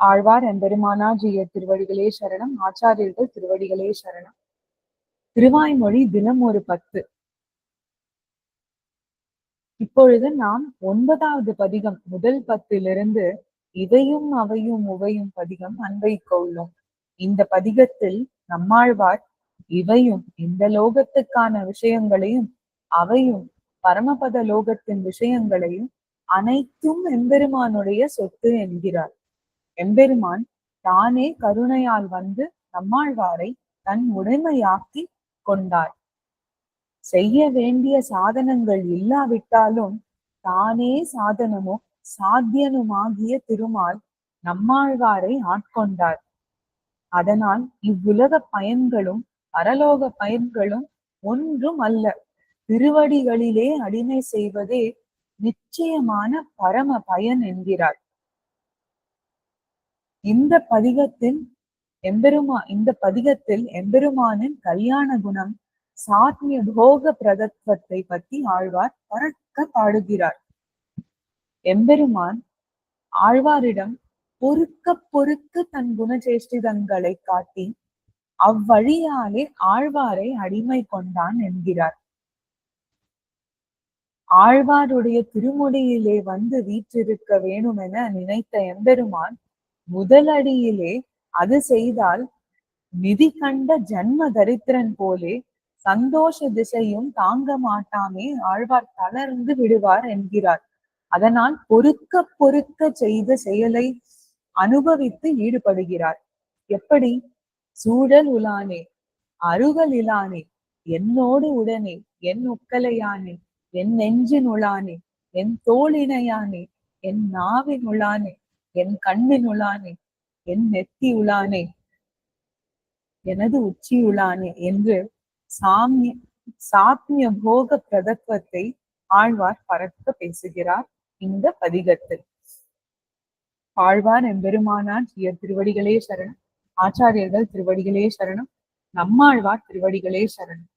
ஆழ்வார் எம்பெருமானாஜிய திருவடிகளே சரணம் ஆச்சாரியர்கள் திருவடிகளே சரணம். திருவாய்மொழி தினம் ஒரு பத்து. இப்பொழுது நாம் ஒன்பதாவது பதிகம் முதல் பத்திலிருந்து இதையும் அவையும் உவையும் பதிகம் அன்பை கொள்ளும். இந்த பதிகத்தில் நம்மாழ்வார் இவையும் இந்த லோகத்துக்கான விஷயங்களையும் அவையும் பரமபத லோகத்தின் விஷயங்களையும் அனைத்தும் எம்பெருமானுடைய சொத்து என்கிறார். எம்பெருமான் தானே கருணையால் வந்து நம்மாழ்வாரை தன் உடைமையாக்கி கொண்டார். செய்ய வேண்டிய சாதனங்கள் இல்லாவிட்டாலும் தானே சாதனமும் சாத்தியனுமாகிய திருமால் நம்மாழ்வாரை ஆட்கொண்டார். அதனால் இவ்வுலக பயன்களும் பரலோக பயன்களும் ஒன்றும் அல்ல. திருவடிகளிலே அடிமை செய்வதே நிச்சயமான பரம பயன் என்கிறார். இந்த பதிகத்தின் எம்பெருமா இந்த பதிகத்தில் எம்பெருமானின் கல்யாண குணம் சாத்மிய போக பிரதத்துவத்தை பத்தி ஆழ்வார் பறக்க பாடுகிறார். எம்பெருமான் ஆழ்வாரிடம் பொறுக்க பொறுக்க தன் குணச்சேஷ்டிதங்களை காட்டி அவ்வழியாலே ஆழ்வாரை அடிமை கொண்டான் என்கிறார். ஆழ்வாருடைய திருமுடியிலே வந்து வீற்றிருக்க வேணும் என நினைத்த எம்பெருமான் முதலடியிலே அது செய்தால் நிதி கண்ட ஜன்ம தரித்திரன் போலே சந்தோஷ திசையும் தாங்க மாட்டாமே ஆழ்வார் தளர்ந்து விடுவார் என்கிறார். அதனால் பொறுக்க பொறுக்க செய்த செயலை அனுபவித்து ஈடுபடுகிறார். எப்படி? சூழல் உலானே அருகல் இலானே என்னோடு உடனே என் ஒக்கலையானே என் நெஞ்சின் உளானே என் தோளினையானே என் நாவின் உளானே என் கண்ணின் உளானே என் நெத்தி உளானே எனது உச்சி உளானே என்று சாமிய சாத்மிய போக பிரதத்துவத்தை ஆழ்வார் பறக்க பேசுகிறார் இந்த பதிகத்தில். ஆழ்வார் எம்பெருமானார் ஜிய திருவடிகளே சரணம். ஆச்சாரியர்கள் திருவடிகளே சரணம். நம்மாழ்வார் திருவடிகளே சரணம்.